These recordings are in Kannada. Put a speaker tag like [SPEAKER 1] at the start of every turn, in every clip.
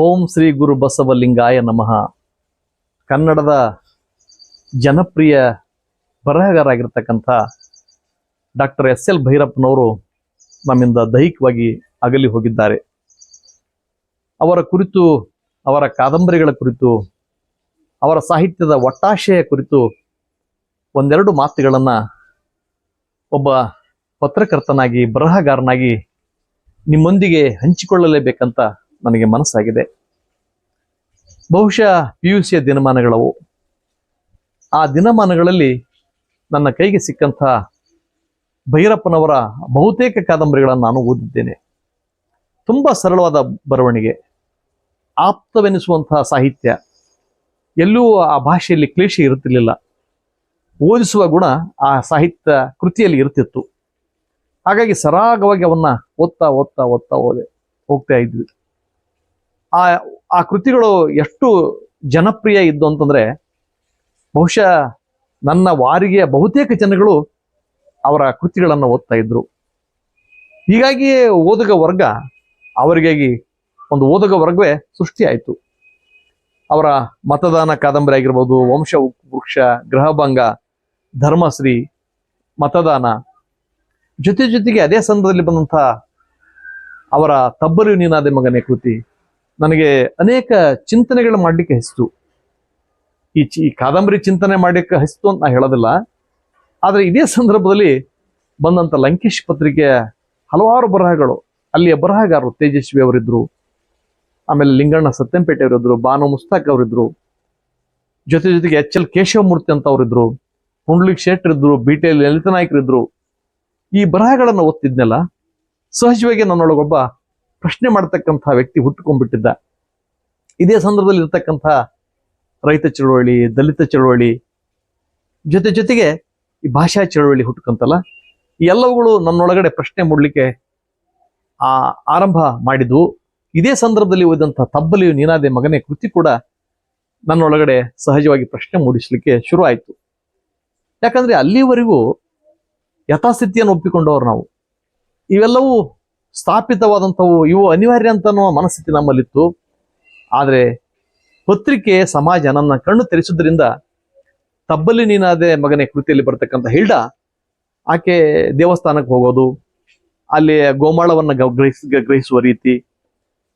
[SPEAKER 1] ಓಂ ಶ್ರೀ ಗುರು ಬಸವಲಿಂಗಾಯ ನಮಃ. ಕನ್ನಡದ ಜನಪ್ರಿಯ ಬರಹಗಾರಾಗಿರ್ತಕ್ಕಂಥ ಡಾಕ್ಟರ್ ಎಸ್ ಎಲ್ ಭೈರಪ್ಪನವರು ನಮ್ಮಿಂದ ದೈಹಿಕವಾಗಿ ಅಗಲಿ ಹೋಗಿದ್ದಾರೆ. ಅವರ ಕುರಿತು, ಅವರ ಕಾದಂಬರಿಗಳ ಕುರಿತು, ಅವರ ಸಾಹಿತ್ಯದ ಒಟ್ಟಾಶೆಯ ಕುರಿತು ಒಂದೆರಡು ಮಾತುಗಳನ್ನು ಒಬ್ಬ ಪತ್ರಕರ್ತನಾಗಿ, ಬರಹಗಾರನಾಗಿ ನಿಮ್ಮೊಂದಿಗೆ ಹಂಚಿಕೊಳ್ಳಲೇಬೇಕಂತ ನನಗೆ ಮನಸ್ಸಾಗಿದೆ. ಬಹುಶಃ ಪಿ ಯು ಸಿಯ ದಿನಮಾನಗಳವು. ಆ ದಿನಮಾನಗಳಲ್ಲಿ ನನ್ನ ಕೈಗೆ ಸಿಕ್ಕಂಥ ಭೈರಪ್ಪನವರ ಬಹುತೇಕ ಕಾದಂಬರಿಗಳನ್ನು ನಾನು ಓದಿದ್ದೇನೆ. ತುಂಬ ಸರಳವಾದ ಬರವಣಿಗೆ. ಆಪ್ತವೆನಿಸುವಂತಹ ಸಾಹಿತ್ಯ. ಎಲ್ಲೂ ಆ ಭಾಷೆಯಲ್ಲಿ ಕ್ಲೇಶ ಇರುತ್ತಿರಲಿಲ್ಲ. ಓದಿಸುವ ಗುಣ ಆ ಸಾಹಿತ್ಯ ಕೃತಿಯಲ್ಲಿ ಇರ್ತಿತ್ತು ಹಾಗಾಗಿ ಸರಾಗವಾಗಿ ಅವನ್ನ ಓದ್ತಾ ಓದ್ತಾ ಓದ್ತಾ ಹೋದೆ ಹೋಗ್ತಾ ಇದ್ವಿ. ಆ ಆ ಕೃತಿಗಳು ಎಷ್ಟು ಜನಪ್ರಿಯ ಇದ್ದು ಅಂತಂದ್ರೆ, ಬಹುಶಃ ನನ್ನ ವಾರಿಗೆಯ ಬಹುತೇಕ ಜನಗಳು ಅವರ ಕೃತಿಗಳನ್ನು ಓದ್ತಾ ಇದ್ರು. ಹೀಗಾಗಿಯೇ ಓದುಗ ವರ್ಗ ಅವರಿಗಾಗಿ ಒಂದು ಓದುಗ ವರ್ಗವೇ ಸೃಷ್ಟಿಯಾಯಿತು ಅವರ ಮತದಾನ ಕಾದಂಬರಿ ಆಗಿರ್ಬೋದು, ವಂಶ, ವೃಕ್ಷ, ಗೃಹಭಂಗ, ಧರ್ಮಶ್ರೀ, ಮತದಾನ. ಜೊತೆ ಜೊತೆಗೆ ಅದೇ ಸಂದರ್ಭದಲ್ಲಿ ಬಂದಂಥ ಅವರ ತಬ್ಬಲು ನೀನಾದೆ ಮಗನೇ ಕೃತಿ. ನನಗೆ ಅನೇಕ ಚಿಂತನೆಗಳು ಮಾಡಲಿಕ್ಕೆ ಹೆಸ್ತು ಈ ಚಿ ಕಾದಂಬರಿ ಚಿಂತನೆ ಮಾಡಲಿಕ್ಕೆ ಹಸಿತು ಅಂತ ನಾ ಹೇಳೋದಿಲ್ಲ. ಆದರೆ ಇದೇ ಸಂದರ್ಭದಲ್ಲಿ ಬಂದಂಥ ಲಂಕೇಶ್ ಪತ್ರಿಕೆಯ ಹಲವಾರು ಬರಹಗಳು. ಅಲ್ಲಿಯ ಬರಹಗಾರರು ತೇಜಸ್ವಿ ಅವರಿದ್ದರು ಆಮೇಲೆ ಲಿಂಗಣ್ಣ ಸತ್ಯಂಪೇಟೆ ಅವರಿದ್ದರು ಬಾನು ಮುಸ್ತಾಕ್ ಅವರಿದ್ದರು ಜೊತೆ ಜೊತೆಗೆ ಎಚ್ ಎಲ್ ಕೇಶವಮೂರ್ತಿ ಅಂತ ಅವರಿದ್ದರು ಪುಂಡ್ಲಿಕ್ ಶೇಟ್ರ್ ಇದ್ರು, ಬಿ ಟಿ ಎಲ್ ಲಲಿತ ನಾಯಕರಿದ್ದರು ಈ ಬರಹಗಳನ್ನು ಓದ್ತಿದ್ನಲ್ಲ, ಸಹಜವಾಗಿ ನನ್ನೊಳಗೊಬ್ಬ ಪ್ರಶ್ನೆ ಮಾಡ್ತಕ್ಕಂಥ ವ್ಯಕ್ತಿ ಹುಟ್ಟುಕೊಂಡ್ಬಿಟ್ಟಿದ್ದ. ಇದೇ ಸಂದರ್ಭದಲ್ಲಿ ಇರ್ತಕ್ಕಂಥ ರೈತ ಚಳುವಳಿ, ದಲಿತ ಚಳುವಳಿ, ಜೊತೆ ಜೊತೆಗೆ ಈ ಭಾಷಾ ಚಳುವಳಿ ಹುಟ್ಟುಕಂತಲ್ಲ ಎಲ್ಲವುಗಳು ನನ್ನೊಳಗಡೆ ಪ್ರಶ್ನೆ ಮೂಡಲಿಕ್ಕೆ ಆ ಆರಂಭ ಮಾಡಿದ್ವು. ಇದೇ ಸಂದರ್ಭದಲ್ಲಿ ಓದಿದಂಥ ತಬ್ಬಲಿಯು ನೀನಾದೆ ಮಗನೇ ಕೃತಿ ಕೂಡ ನನ್ನೊಳಗಡೆ ಸಹಜವಾಗಿ ಪ್ರಶ್ನೆ ಮೂಡಿಸ್ಲಿಕ್ಕೆ ಶುರು ಆಯಿತು. ಯಾಕಂದ್ರೆ ಅಲ್ಲಿವರೆಗೂ ಯಥಾಸ್ಥಿತಿಯನ್ನು ಒಪ್ಪಿಕೊಂಡವರು ನಾವು. ಇವೆಲ್ಲವೂ ಸ್ಥಾಪಿತವಾದಂಥವು ಇವು ಅನಿವಾರ್ಯ ಅಂತ ಅನ್ನುವ ಮನಸ್ಥಿತಿ ನಮ್ಮಲ್ಲಿತ್ತು. ಆದರೆ ಪತ್ರಿಕೆ ಸಮಾಜ ನನ್ನ ಕಣ್ಣು ತೆರೆಸುವುದರಿಂದ ತಬ್ಬಲಿ ನೀನಾದೆ ಮಗನೇ ಕೃತಿಯಲ್ಲಿ ಬರ್ತಕ್ಕಂಥ ಹಿಲ್ಡ ಆಕೆ ದೇವಸ್ಥಾನಕ್ಕೆ ಹೋಗೋದು, ಅಲ್ಲಿ ಗೋಮಾಳವನ್ನ ಗ್ರಹಿಸ್ ಗ್ರಹಿಸುವ ರೀತಿ,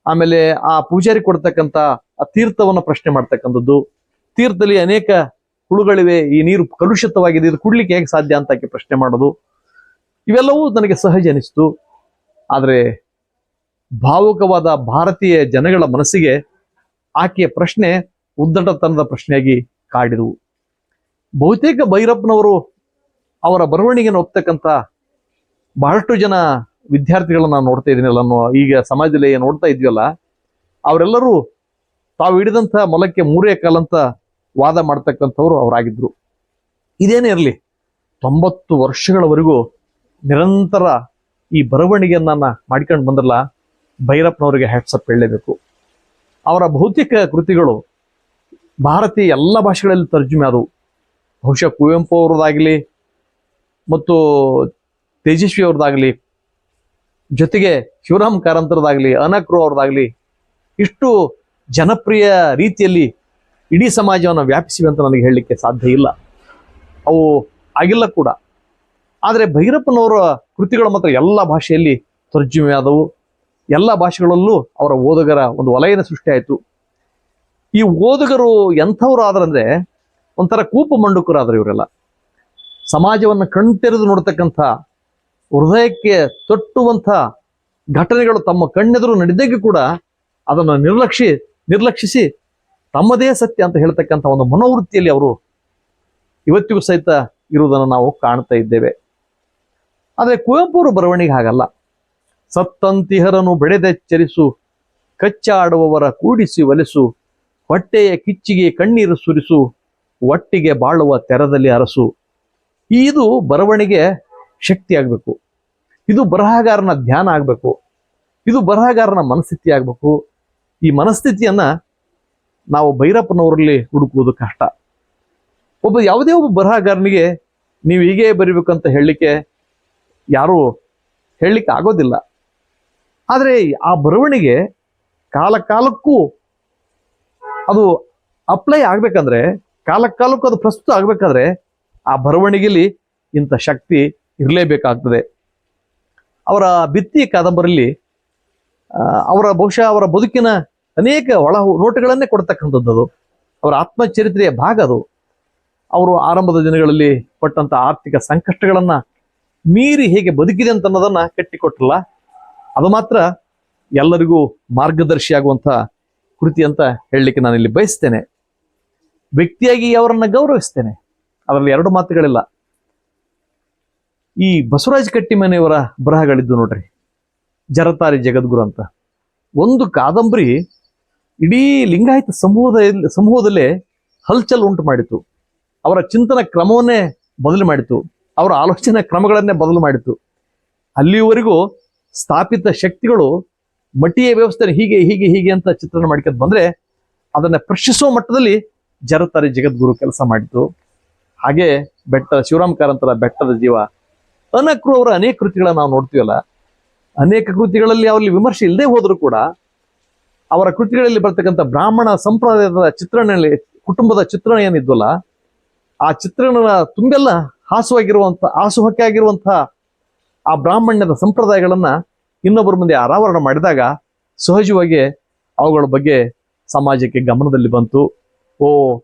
[SPEAKER 1] ಆಮೇಲೆ ಆ ಪೂಜಾರಿ ಕೊಡ್ತಕ್ಕಂಥ ಆ ತೀರ್ಥವನ್ನ ಪ್ರಶ್ನೆ ಮಾಡ್ತಕ್ಕಂಥದ್ದು. ತೀರ್ಥದಲ್ಲಿ ಅನೇಕ ಹುಳುಗಳಿವೆ, ಈ ನೀರು ಕಲುಷಿತವಾಗಿದೆ, ಇದು ಕುಡ್ಲಿಕ್ಕೆ ಹೇಗೆ ಸಾಧ್ಯ ಅಂತ ಆಕೆ ಪ್ರಶ್ನೆ ಮಾಡೋದು. ಇವೆಲ್ಲವೂ ನನಗೆ ಸಹಜ ಅನಿಸ್ತು. ಆದರೆ ಭಾವುಕವಾದ ಭಾರತೀಯ ಜನಗಳ ಮನಸ್ಸಿಗೆ ಆಕೆಯ ಪ್ರಶ್ನೆ ಉದ್ದಟತನದ ಪ್ರಶ್ನೆಯಾಗಿ ಕಾಡಿದವು. ಬಹುತೇಕ ಭೈರಪ್ಪನವರು ಅವರ ಬರವಣಿಗೆಯನ್ನು ಒಪ್ತಕ್ಕಂಥ ಬಹಳಷ್ಟು ಜನ ವಿದ್ಯಾರ್ಥಿಗಳನ್ನ ನಾನು ನೋಡ್ತಾ ಇದ್ದೀನಲ್ಲ ಈಗ ಸಮಾಜದಲ್ಲಿ ನೋಡ್ತಾ ಇದ್ವಲ್ಲ, ಅವರೆಲ್ಲರೂ ತಾವು ಹಿಡಿದಂಥ ಮೊಲಕ್ಕೆ ಮೂರೇ ಕಾಲಂತ ವಾದ ಮಾಡ್ತಕ್ಕಂಥವ್ರು ಅವರಾಗಿದ್ರು. ಇದೇನೇ ಇರಲಿ, ತೊಂಬತ್ತು ವರ್ಷಗಳವರೆಗೂ ನಿರಂತರ ಈ ಬರವಣಿಗೆಯನ್ನ ಮಾಡ್ಕೊಂಡು ಬಂದ್ರಲ್ಲ, ಭೈರಪ್ಪನವರಿಗೆ ಹ್ಯಾಟ್ಸಪ್ ಹೇಳಲೇಬೇಕು. ಅವರ ಭೌತಿಕ ಕೃತಿಗಳು ಭಾರತೀಯ ಎಲ್ಲ ಭಾಷೆಗಳಲ್ಲಿ ತರ್ಜುಮೆ ಆದವು. ಬಹುಶಃ ಕುವೆಂಪು ಅವ್ರದ್ದಾಗಲಿ ಮತ್ತು ತೇಜಸ್ವಿ ಅವ್ರದ್ದಾಗಲಿ, ಜೊತೆಗೆ ಶಿವರಾಮ್ ಕಾರಂತರದಾಗಲಿ ಅನಕ್ರು ಅವ್ರದ್ದಾಗಲಿ ಇಷ್ಟು ಜನಪ್ರಿಯ ರೀತಿಯಲ್ಲಿ ಇಡೀ ಸಮಾಜವನ್ನು ವ್ಯಾಪಿಸಿವೆ ಅಂತ ನನಗೆ ಹೇಳಲಿಕ್ಕೆ ಸಾಧ್ಯ ಇಲ್ಲ. ಅವು ಆಗಿಲ್ಲ ಕೂಡ. ಆದರೆ ಭೈರಪ್ಪನವರ ಕೃತಿಗಳು ಮಾತ್ರ ಎಲ್ಲ ಭಾಷೆಯಲ್ಲಿ ತರ್ಜುಮೆ ಆದವು ಎಲ್ಲ ಭಾಷೆಗಳಲ್ಲೂ ಅವರ ಓದುಗರ ಒಂದು ವಲಯನ ಸೃಷ್ಟಿಯಾಯಿತು. ಈ ಓದುಗರು ಎಂಥವ್ರು ಆದ್ರಂದ್ರೆ ಒಂಥರ ಕೂಪ ಮಂಡುಕರಾದ್ರು ಇವರೆಲ್ಲ. ಸಮಾಜವನ್ನು ಕಣ್ತೆರೆದು ನೋಡ್ತಕ್ಕಂಥ, ಹೃದಯಕ್ಕೆ ತೊಟ್ಟುವಂಥ ಘಟನೆಗಳು ತಮ್ಮ ಕಣ್ಣೆದುರು ನಡೆದಾಗ ಕೂಡ ಅದನ್ನು ನಿರ್ಲಕ್ಷಿ, ನಿರ್ಲಕ್ಷಿಸಿ ತಮ್ಮದೇ ಸತ್ಯ ಅಂತ ಹೇಳ್ತಕ್ಕಂಥ ಒಂದು ಮನೋವೃತ್ತಿಯಲ್ಲಿ ಅವರು ಇವತ್ತಿಗೂ ಸಹಿತ ಇರುವುದನ್ನು ನಾವು ಕಾಣ್ತಾ ಇದ್ದೇವೆ. ಆದರೆ ಕುವೆಂಪುರು ಬರವಣಿಗೆ ಹಾಗಲ್ಲ. ಸತ್ತಂತಿಹರನು ಬೆಳೆದೆಚ್ಚರಿಸು ಕಚ್ಚಾಡುವವರ ಕೂಡಿಸಿ ಒಲಿಸು, ಹೊಟ್ಟೆಯ ಕಿಚ್ಚಿಗೆ ಕಣ್ಣೀರು ಸುರಿಸು, ಒಟ್ಟಿಗೆ ಬಾಳುವ ತೆರದಲ್ಲಿ ಅರಸು. ಇದು ಬರವಣಿಗೆ ಶಕ್ತಿ ಆಗಬೇಕು. ಇದು ಬರಹಗಾರನ ಧ್ಯಾನ ಆಗಬೇಕು. ಇದು ಬರಹಗಾರನ ಮನಸ್ಥಿತಿ ಆಗಬೇಕು. ಈ ಮನಸ್ಥಿತಿಯನ್ನ ನಾವು ಭೈರಪ್ಪನವರಲ್ಲಿ ಹುಡುಕುವುದು ಕಷ್ಟ. ಒಬ್ಬ ಯಾವುದೇ ಒಬ್ಬ ಬರಹಗಾರನಿಗೆ ನೀವು ಹೀಗೆ ಬರಿಬೇಕಂತ ಹೇಳಲಿಕ್ಕೆ ಯಾರು ಹೇಳಲಿಕ್ಕೆ ಆಗೋದಿಲ್ಲ. ಆದರೆ ಆ ಬರವಣಿಗೆ ಕಾಲಕಾಲಕ್ಕೂ ಅದು ಅಪ್ಲೈ ಆಗಬೇಕಂದ್ರೆ, ಕಾಲಕಾಲಕ್ಕೂ ಅದು ಪ್ರಸ್ತುತ ಆಗಬೇಕಾದ್ರೆ ಆ ಬರವಣಿಗೆಯಲ್ಲಿ ಇಂಥ ಶಕ್ತಿ ಇರಲೇಬೇಕಾಗ್ತದೆ. ಅವರ ಬಿತ್ತಿ ಕಾದಂಬರಿಯಲ್ಲಿ ಅವರ ಬಹುಶಃ ಅವರ ಬದುಕಿನ ಅನೇಕ ಒಳ ನೋಟುಗಳನ್ನೇ ಕೊಡ್ತಕ್ಕಂಥದ್ದು ಅದು. ಅವರ ಆತ್ಮಚರಿತ್ರೆಯ ಭಾಗ ಅದು. ಅವರು ಆರಂಭದ ದಿನಗಳಲ್ಲಿ ಪಟ್ಟಂತ ಆರ್ಥಿಕ ಸಂಕಷ್ಟಗಳನ್ನ ಮೀರಿ ಹೇಗೆ ಬದುಕಿದೆ ಅಂತ ಅನ್ನೋದನ್ನ ಕಟ್ಟಿಕೊಟ್ರಲ್ಲ, ಅದು ಮಾತ್ರ ಎಲ್ಲರಿಗೂ ಮಾರ್ಗದರ್ಶಿಯಾಗುವಂತ ಕೃತಿ ಅಂತ ಹೇಳಲಿಕ್ಕೆ ನಾನು ಇಲ್ಲಿ ಬಯಸ್ತೇನೆ. ವ್ಯಕ್ತಿಯಾಗಿ ಅವರನ್ನ ಗೌರವಿಸ್ತೇನೆ. ಅದರಲ್ಲಿ ಎರಡು ಮಾತುಗಳಿಲ್ಲ. ಈ ಬಸವರಾಜ ಕಟ್ಟಿಮನೆಯವರ ಬರಹಗಳಿದ್ದು ನೋಡ್ರಿ, ಜರತಾರಿ ಜಗದ್ಗುರು ಅಂತ. ಒಂದು ಕಾದಂಬರಿ ಇಡೀ ಲಿಂಗಾಯತ ಸಮೂಹದ ಸಮೂಹದಲ್ಲೇ ಹಲ್ಚಲ್ ಉಂಟು ಮಾಡಿತು ಅವರ ಚಿಂತನ ಕ್ರಮವನ್ನೇ ಬದಲು ಮಾಡಿತು ಅವರ ಆಲೋಚನೆ ಕ್ರಮಗಳನ್ನೇ ಬದಲು ಮಾಡಿತು ಅಲ್ಲಿಯವರೆಗೂ ಸ್ಥಾಪಿತ ಶಕ್ತಿಗಳು ಮಟ್ಟಿಯ ವ್ಯವಸ್ಥೆ ಹೀಗೆ ಹೀಗೆ ಹೀಗೆ ಅಂತ ಚಿತ್ರಣ ಮಾಡ್ಕೊಂಡು ಬಂದ್ರೆ ಅದನ್ನ ಪ್ರಶ್ನಿಸುವ ಮಟ್ಟದಲ್ಲಿ ಜರತಾರಿ ಜಗದ್ಗುರು ಕೆಲಸ ಮಾಡಿತು ಹಾಗೆ ಬೆಟ್ಟ ಶಿವರಾಮ್ ಕಾರಂತರ ಬೆಟ್ಟದ ಜೀವ. ಅನಕ್ರು ಅವರ ಅನೇಕ ಕೃತಿಗಳನ್ನ ನಾವು ನೋಡ್ತೀವಲ್ಲ, ಅನೇಕ ಕೃತಿಗಳಲ್ಲಿ ಅವರಲ್ಲಿ ವಿಮರ್ಶೆ ಇಲ್ಲದೆ ಹೋದರೂ ಕೂಡ ಅವರ ಕೃತಿಗಳಲ್ಲಿ ಬರ್ತಕ್ಕಂಥ ಬ್ರಾಹ್ಮಣ ಸಂಪ್ರದಾಯದ ಚಿತ್ರಣದಲ್ಲಿ ಕುಟುಂಬದ ಚಿತ್ರಣ ಏನಿದ್ವಲ್ಲ, ಆ ಚಿತ್ರಣನ ತುಂಬೆಲ್ಲ. ಹಾಸುವಾಗಿರುವಂತ ಹಾಸುಹಕ್ಕೆ ಆಗಿರುವಂತಹ ಆ ಬ್ರಾಹ್ಮಣ್ಯದ ಸಂಪ್ರದಾಯಗಳನ್ನ ಇನ್ನೊಬ್ಬರ ಮುಂದೆ ಅನಾವರಣ ಮಾಡಿದಾಗ ಸಹಜವಾಗಿ ಅವುಗಳ ಬಗ್ಗೆ ಸಮಾಜಕ್ಕೆ ಗಮನದಲ್ಲಿ ಬಂತು. ಓ,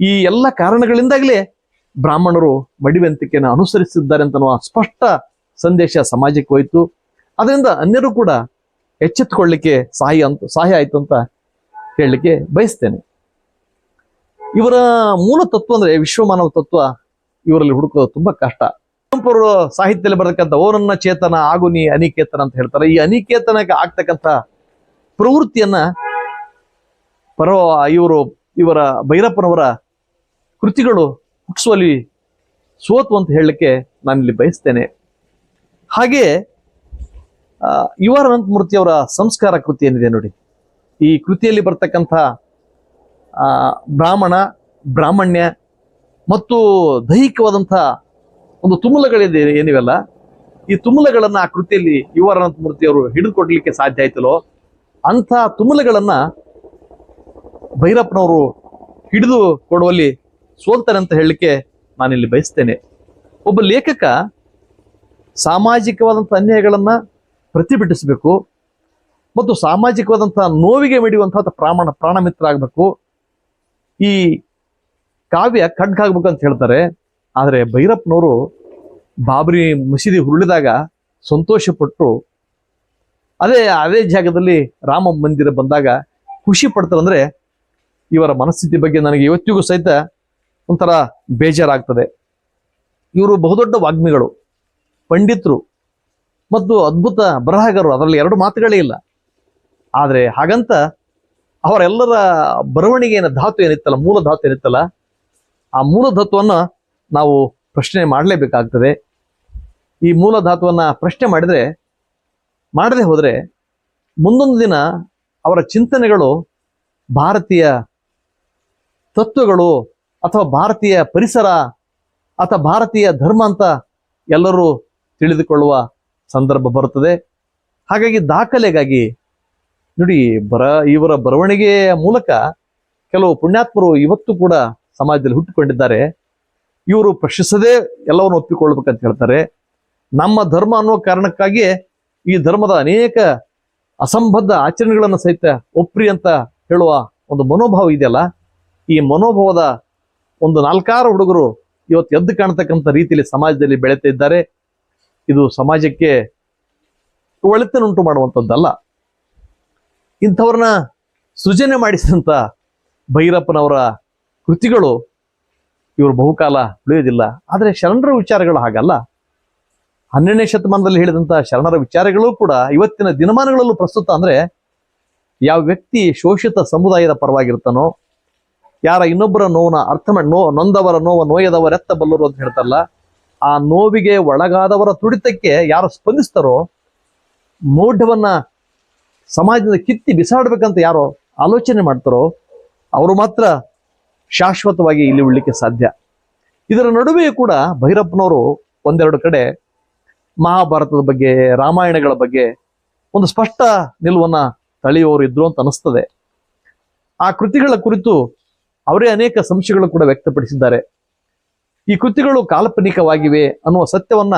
[SPEAKER 1] ಈ ಎಲ್ಲ ಕಾರಣಗಳಿಂದಾಗಲೇ ಬ್ರಾಹ್ಮಣರು ಮಡಿವಂತಿಕೆಯನ್ನು ಅನುಸರಿಸಿದ್ದಾರೆ ಅಂತ ಸ್ಪಷ್ಟ ಸಂದೇಶ ಸಮಾಜಕ್ಕೆ ಹೋಯಿತು. ಅದರಿಂದ ಅನ್ಯರು ಕೂಡ ಎಚ್ಚೆತ್ತುಕೊಳ್ಳಿಕ್ಕೆ ಸಹಾಯ ಅಂತ, ಸಹಾಯ ಆಯ್ತು ಅಂತ ಹೇಳಲಿಕ್ಕೆ ಬಯಸ್ತೇನೆ. ಇವರ ಮೂಲ ತತ್ವ ಅಂದ್ರೆ ವಿಶ್ವಮಾನವ ತತ್ವ ಇವರಲ್ಲಿ ಹುಡುಕೋದು ತುಂಬಾ ಕಷ್ಟ. ಕುವೆಂಪುರ ಸಾಹಿತ್ಯದಲ್ಲಿ ಬರತಕ್ಕಂಥ ಓರನ್ನ ಚೇತನ, ಆಗುನಿ, ಅನಿಕೇತನ ಅಂತ ಹೇಳ್ತಾರೆ. ಈ ಅನಿಕೇತನಕ್ಕೆ ಆಗ್ತಕ್ಕಂಥ ಪ್ರವೃತ್ತಿಯನ್ನ ಪರ ಇವರು, ಇವರ ಭೈರಪ್ಪನವರ ಕೃತಿಗಳು ಹುಟ್ಟಿಸುವಲ್ಲಿ ಸೋತು ಅಂತ ಹೇಳಲಿಕ್ಕೆ ನಾನಿಲ್ಲಿ ಬಯಸ್ತೇನೆ. ಹಾಗೆ ಯುವ ಅನಂತಮೂರ್ತಿ ಅವರ ಸಂಸ್ಕಾರ ಕೃತಿ ಏನಿದೆ ನೋಡಿ. ಈ ಕೃತಿಯಲ್ಲಿ ಬರ್ತಕ್ಕಂಥ ಬ್ರಾಹ್ಮಣ, ಬ್ರಾಹ್ಮಣ್ಯ ಮತ್ತು ದೈಹಿಕವಾದಂಥ ಒಂದು ತುಮುಲಗಳಿದೆ ಏನಿವೆಲ್ಲ, ಈ ತುಮಲಗಳನ್ನು ಆ ಕೃತಿಯಲ್ಲಿ ಯುವರಾನಂದ ಮೂರ್ತಿಯವರು ಹಿಡಿದುಕೊಡ್ಲಿಕ್ಕೆ ಸಾಧ್ಯ ಆಯ್ತಲ್ಲೋ, ಅಂಥ ತುಮಲಗಳನ್ನು ಭೈರಪ್ಪನವರು ಹಿಡಿದು ಕೊಡುವಲ್ಲಿ ಸೋಲ್ತಾರೆ ಅಂತ ಹೇಳಲಿಕ್ಕೆ ನಾನಿಲ್ಲಿ ಬಯಸ್ತೇನೆ. ಒಬ್ಬ ಲೇಖಕ ಸಾಮಾಜಿಕವಾದಂಥ ಅನ್ಯಾಯಗಳನ್ನು ಪ್ರತಿಭಟಿಸಬೇಕು ಮತ್ತು ಸಾಮಾಜಿಕವಾದಂಥ ನೋವಿಗೆ ಮಿಡಿಯುವಂತಹ ಪ್ರಾಣ ಪ್ರಾಣಮಿತ್ರ ಆಗಬೇಕು. ಈ ಕಾವ್ಯ ಖಡ್ಗಾಗ್ಬೇಕು ಅಂತ ಹೇಳ್ತಾರೆ. ಆದರೆ ಭೈರಪ್ಪನವರು ಬಾಬರಿ ಮಸೀದಿ ಹುರುಳಿದಾಗ ಸಂತೋಷಪಟ್ಟು ಅದೇ ಅದೇ ಜಾಗದಲ್ಲಿ ರಾಮ ಮಂದಿರ ಬಂದಾಗ ಖುಷಿ ಪಡ್ತಾರೆ ಅಂದ್ರೆ ಇವರ ಮನಸ್ಥಿತಿ ಬಗ್ಗೆ ನನಗೆ ಇವತ್ತಿಗೂ ಸಹಿತ ಒಂಥರ ಬೇಜಾರಾಗ್ತದೆ. ಇವರು ಬಹುದೊಡ್ಡ ವಾಗ್ಮಿಗಳು, ಪಂಡಿತರು ಮತ್ತು ಅದ್ಭುತ ಬರಹಗಾರರು. ಅದರಲ್ಲಿ ಎರಡು ಮಾತುಗಳೇ ಇಲ್ಲ. ಆದರೆ ಹಾಗಂತ ಅವರೆಲ್ಲರ ಬರವಣಿಗೆಯ ಧಾತು ಏನಿತ್ತಲ್ಲ, ಮೂಲ ಧಾತು ಏನಿತ್ತಲ್ಲ ಆ ಮೂಲ ಧಾತುವನ್ನ ನಾವು ಪ್ರಶ್ನೆ ಮಾಡಲೇಬೇಕಾಗ್ತದೆ. ಈ ಮೂಲ ಪ್ರಶ್ನೆ ಮಾಡಿದರೆ, ಮಾಡದೆ ಹೋದರೆ ಮುಂದೊಂದು ದಿನ ಅವರ ಚಿಂತನೆಗಳು ಭಾರತೀಯ ತತ್ವಗಳು ಅಥವಾ ಭಾರತೀಯ ಪರಿಸರ ಅಥವಾ ಭಾರತೀಯ ಧರ್ಮ ಅಂತ ಎಲ್ಲರೂ ತಿಳಿದುಕೊಳ್ಳುವ ಸಂದರ್ಭ ಬರುತ್ತದೆ. ಹಾಗಾಗಿ ದಾಖಲೆಗಾಗಿ ನೋಡಿ, ಬರ ಇವರ ಬರವಣಿಗೆಯ ಮೂಲಕ ಕೆಲವು ಪುಣ್ಯಾತ್ಮರು ಇವತ್ತು ಕೂಡ ಸಮಾಜದಲ್ಲಿ ಹುಟ್ಟಿಕೊಂಡಿದ್ದಾರೆ, ಇವರು ಪ್ರಶ್ನಿಸದೇ ಎಲ್ಲವನ್ನು ಒಪ್ಪಿಕೊಳ್ಬೇಕಂತ ಹೇಳ್ತಾರೆ. ನಮ್ಮ ಧರ್ಮ ಅನ್ನೋ ಕಾರಣಕ್ಕಾಗಿ ಈ ಧರ್ಮದ ಅನೇಕ ಅಸಂಬದ್ಧ ಆಚರಣೆಗಳನ್ನು ಸಹಿತ ಒಪ್ರಿ ಅಂತ ಹೇಳುವ ಒಂದು ಮನೋಭಾವ ಇದೆಯಲ್ಲ, ಈ ಮನೋಭಾವದ ಒಂದು ನಾಲ್ಕಾರು ಹುಡುಗರು ಇವತ್ತು ಎದ್ದು ಕಾಣತಕ್ಕಂಥ ರೀತಿಯಲ್ಲಿ ಸಮಾಜದಲ್ಲಿ ಬೆಳೀತಾ ಇದ್ದಾರೆ. ಇದು ಸಮಾಜಕ್ಕೆ ಒಳಿತನುಂಟು ಮಾಡುವಂಥದ್ದಲ್ಲ. ಇಂಥವ್ರನ್ನ ಸೃಜನೆ ಮಾಡಿಸಿದಂಥ ಭೈರಪ್ಪನವರ ಕೃತಿಗಳು ಇವರು ಬಹುಕಾಲ ಉಳಿಯೋದಿಲ್ಲ. ಆದರೆ ಶರಣರ ವಿಚಾರಗಳು ಹಾಗಲ್ಲ. ಹನ್ನೆರಡನೇ ಶತಮಾನದಲ್ಲಿ ಹೇಳಿದಂಥ ಶರಣರ ವಿಚಾರಗಳು ಕೂಡ ಇವತ್ತಿನ ದಿನಮಾನಗಳಲ್ಲೂ ಪ್ರಸ್ತುತ ಅಂದ್ರೆ ಯಾವ ವ್ಯಕ್ತಿ ಶೋಷಿತ ಸಮುದಾಯದ ಪರವಾಗಿರ್ತಾನೋ, ಯಾರ ಇನ್ನೊಬ್ಬರ ನೋವನ್ನ ಅರ್ಥ ಮಾಡಿ ನೋ, ನೊಂದವರ ನೋವ ನೋಯದವರೆತ್ತ ಬಲ್ಲರು ಅಂತ ಹೇಳ್ತಾರಲ್ಲ, ಆ ನೋವಿಗೆ ಒಳಗಾದವರ ತುಡಿತಕ್ಕೆ ಯಾರು ಸ್ಪಂದಿಸ್ತಾರೋ, ಮೌಢವನ್ನ ಸಮಾಜದಿಂದ ಕಿತ್ತಿ ಬಿಸಾಡ್ಬೇಕಂತ ಯಾರು ಆಲೋಚನೆ ಮಾಡ್ತಾರೋ, ಅವರು ಮಾತ್ರ ಶಾಶ್ವತವಾಗಿ ಇಲ್ಲಿ ಉಳ್ಳಿಕ್ಕೆ ಸಾಧ್ಯ. ಇದರ ನಡುವೆಯೂ ಕೂಡ ಭೈರಪ್ಪನವರು ಒಂದೆರಡು ಕಡೆ ಮಹಾಭಾರತದ ಬಗ್ಗೆ, ರಾಮಾಯಣಗಳ ಬಗ್ಗೆ ಒಂದು ಸ್ಪಷ್ಟ ನಿಲುವನ್ನ ತಳೆಯುವವರು ಇದ್ರು ಅಂತ ಅನಿಸ್ತದೆ. ಆ ಕೃತಿಗಳ ಕುರಿತು ಅವರೇ ಅನೇಕ ಸಂಶಯಗಳು ಕೂಡ ವ್ಯಕ್ತಪಡಿಸಿದ್ದಾರೆ. ಈ ಕೃತಿಗಳು ಕಾಲ್ಪನಿಕವಾಗಿವೆ ಅನ್ನುವ ಸತ್ಯವನ್ನ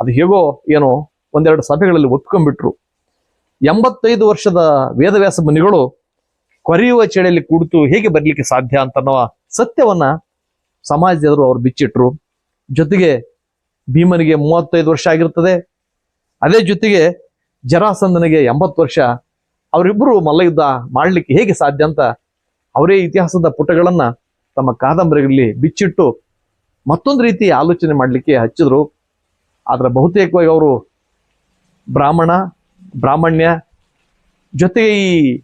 [SPEAKER 1] ಅದು ಹೇಗೋ ಏನೋ ಒಂದೆರಡು ಸಭೆಗಳಲ್ಲಿ ಒಪ್ಕೊಂಡ್ಬಿಟ್ರು ಎಂಬತ್ತೈದು ವರ್ಷದ ವೇದವ್ಯಾಸ ಮುನಿಗಳು ಕೊರೆಯುವ ಚಳಿಯಲ್ಲಿ ಕುಳಿತು ಹೇಗೆ ಬರಲಿಕ್ಕೆ ಸಾಧ್ಯ ಅಂತ ಅನ್ನುವ ಸತ್ಯವನ್ನ ಸಮಾಜದವರು ಅವ್ರು ಬಿಚ್ಚಿಟ್ರು. ಜೊತೆಗೆ ಭೀಮನಿಗೆ ಮೂವತ್ತೈದು ವರ್ಷ ಆಗಿರ್ತದೆ. ಅದೇ ಜೊತೆಗೆ ಜರಾಸಂದನಿಗೆ ಎಂಬತ್ತು ವರ್ಷ. ಅವರಿಬ್ಬರು ಮಲ್ಲಯುದ್ಧ ಮಾಡಲಿಕ್ಕೆ ಹೇಗೆ ಸಾಧ್ಯ ಅಂತ ಅವರೇ ಇತಿಹಾಸದ ಪುಟಗಳನ್ನ ತಮ್ಮ ಕಾದಂಬರಿಗಳಲ್ಲಿ ಬಿಚ್ಚಿಟ್ಟು ಮತ್ತೊಂದು ರೀತಿ ಆಲೋಚನೆ ಮಾಡಲಿಕ್ಕೆ ಹಚ್ಚಿದ್ರು. ಆದ್ರೆ ಬಹುತೇಕವಾಗಿ ಅವರು ಬ್ರಾಹ್ಮಣ, ಬ್ರಾಹ್ಮಣ್ಯ, ಜೊತೆಗೆ ಈ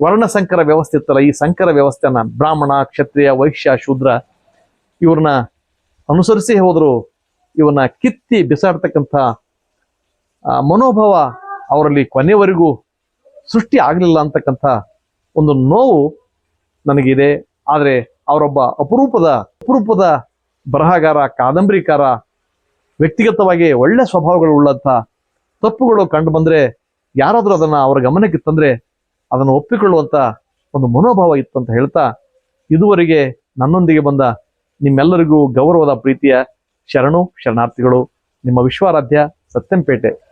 [SPEAKER 1] ವರ್ಣ ಸಂಕರ ವ್ಯವಸ್ಥೆ ಇತ್ತಲ್ಲ, ಈ ಸಂಕರ ವ್ಯವಸ್ಥೆನ ಬ್ರಾಹ್ಮಣ, ಕ್ಷತ್ರಿಯ, ವೈಶ್ಯ, ಶೂದ್ರ ಇವ್ರನ್ನ ಅನುಸರಿಸಿ ಹೋದ್ರು. ಇವನ್ನ ಕಿತ್ತಿ ಬಿಸಾಡ್ತಕ್ಕಂಥ ಮನೋಭಾವ ಅವರಲ್ಲಿ ಕೊನೆವರೆಗೂ ಸೃಷ್ಟಿ ಆಗಲಿಲ್ಲ ಅಂತಕ್ಕಂಥ ಒಂದು ನೋವು ನನಗಿದೆ. ಆದರೆ ಅವರೊಬ್ಬ ಅಪರೂಪದ ಅಪರೂಪದ ಬರಹಗಾರ, ಕಾದಂಬರಿಕಾರ, ವ್ಯಕ್ತಿಗತವಾಗಿ ಒಳ್ಳೆ ಸ್ವಭಾವಗಳು ಉಳ್ಳಂಥ ತಪ್ಪುಗಳು ಕಂಡು ಬಂದರೆ ಯಾರಾದರೂ ಅದನ್ನ ಅವರ ಗಮನಕ್ಕೆ ತಂದ್ರೆ ಅದನ್ನು ಒಪ್ಪಿಕೊಳ್ಳುವಂತ ಒಂದು ಮನೋಭಾವ ಇತ್ತು ಅಂತ ಹೇಳ್ತಾ ಇದುವರೆಗೆ ನನ್ನೊಂದಿಗೆ ಬಂದ ನಿಮ್ಮೆಲ್ಲರಿಗೂ ಗೌರವದ ಪ್ರೀತಿಯ ಶರಣು, ಶರಣಾರ್ಥಿಗಳು, ನಿಮ್ಮ ವಿಶ್ವಾರಾಧ್ಯ ಸತ್ಯಂಪೇಟೆ.